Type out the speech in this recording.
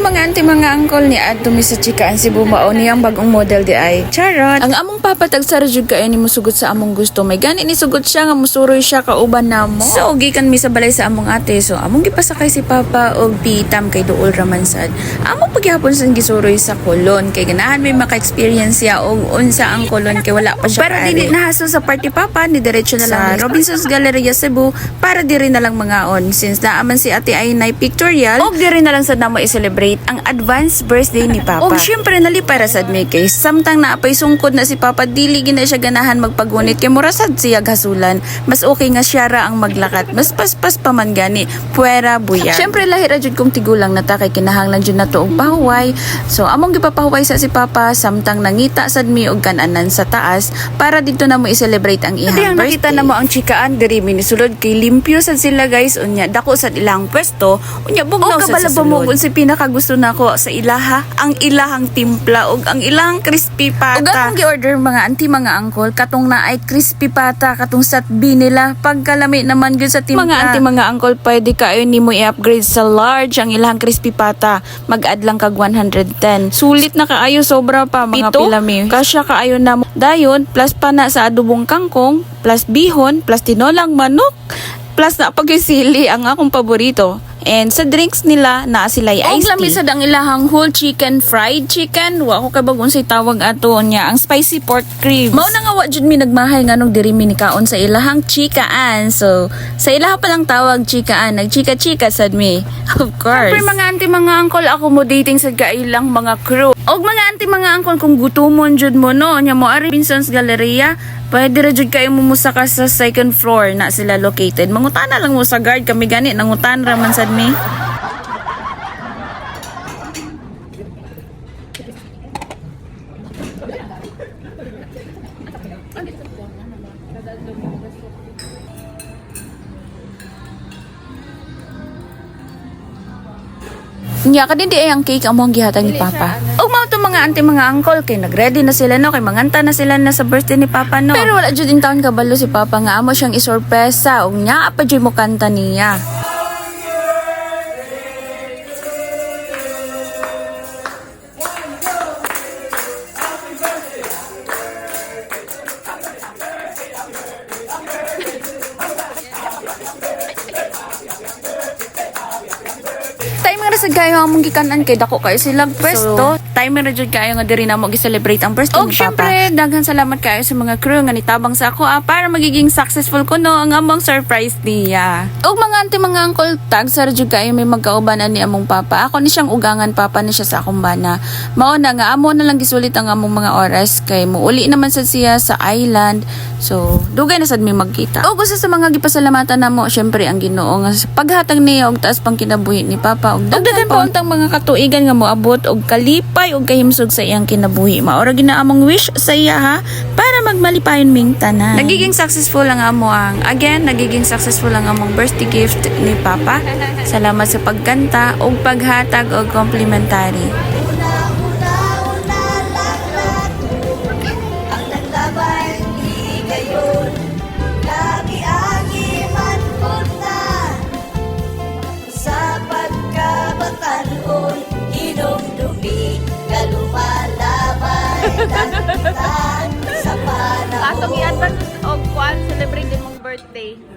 mga auntie mga uncle ni adto mi sa chikaan Cebu mao niyang bagong model di ay. Charot. Ang among papatag sa jud kayo ni musugot sa among gusto. May gani ni sugot siya nga musuroy siya kauban namo. So gikan mi sa balay sa among ate. So among gipasakay si papa og pitam kay duol raman sad. Among pagyapon sa gisuroy sa kolon kay ganahan may maka-experience siya og unsa ang kolon kay wala pa siya. Para dili nahaso sa party papa ni diretso na lang sa Robinsons Galleria Cebu para diri na lang mga on since naaman si ate ay nay pictorial og diri na lang sad namo i-celebrate ang advanced birthday ni Papa. Og syempre nali para sad may case samtang naapay sungkod na si Papa dili gina siya ganahan magpagunit kay mura sad siya hasulan. Mas okay nga siya ra ang maglakat. Mas paspas pa man gani. Puwera buya. Syempre lahi ra jud kong tigulang na ta kay kinahanglan jud nato og pahuway. So among gipapahuway sa si Papa samtang nangita sad mi og kananan sa taas para dito na mo i-celebrate ang iyang birthday. nakita na mo ang chikaan diri minisulod kay limpyo sad sila guys unya dako sad ilang pwesto unya bugnaw O, sad sa kabalaba mo sulod. si pinaka gusto nako sa ilaha ang ilahang timpla ug ang ilahang crispy pata. Ug akong gi-order mga auntie mga uncle katong na ay crispy pata katong sat B nila pagkalami naman gyud sa timpla. Mga auntie mga uncle pwede kayo nimo i-upgrade sa large ang ilahang crispy pata. Mag-add lang kag 110. Sulit na kaayo sobra pa mga Pito? pilami. Kasya kaayo na mo. Dayon plus pa na sa adobong kangkong plus bihon plus tinolang manok plus na pagisili ang akong paborito. And sa drinks nila, na sila Og iced tea. sa dang ilahang whole chicken, fried chicken. Wa ko kabagon sa tawag ato niya, ang spicy pork ribs. Mao wa jud mi nagmahay nganong diri mi nikaon sa ilahang chikaan. So, sa ilaha pa lang tawag chikaan, nagchika-chika sad mi. Of course. Siyempre mga auntie mga uncle, accommodating sa kailang mga crew. Og mga auntie mga uncle, kung gutumon jud mo no, nya mo ari Vincent's Galleria, Pwede ra jud kayo mumusa ka sa second floor na sila located. Mangutana lang mo sa guard kami gani nangutan ra man sad mi. Nya ka din di ay ang cake amo ang gihatag ni Papa. Og mao to mga auntie mga uncle kay nagready na sila no kay manganta na sila na sa birthday ni Papa no. Pero wala jud in taon kabalo si Papa nga amo siyang isorpresa og nya pa jud mo kanta niya. Time nga sa gayo ang mong gikanan kay dako kayo silang pwesto. time nga jud kayo nga diri na mo gi-celebrate ang Og ni Papa. syempre, daghan salamat kayo sa mga crew nga nitabang sa ako ah, para magiging successful ko no ang among surprise niya. Og mga auntie mga uncle tag sa jud kayo may magkaubanan ni among papa. Ako ni siyang ugangan papa ni siya sa akong bana. Mao na nga amo na lang gisulit ang among mga oras kay muuli naman sad siya sa island. So, dugay na sad mi magkita. Og usa sa mga gipasalamatan namo syempre ang Ginoo nga sa paghatag niya og taas pang kinabuhi ni papa og daghan pa untang mga katuigan nga moabot og kalipay og kahimsog sa iyang kinabuhi. Maura ginaamong wish sa iya ha para magmalipayon ming tanan. Nagiging successful ang amo ang again nagiging successful ang among birthday gift ni papa. Salamat sa pagkanta og paghatag og complimentary. Atong i-advance og kwan celebrate mong birthday.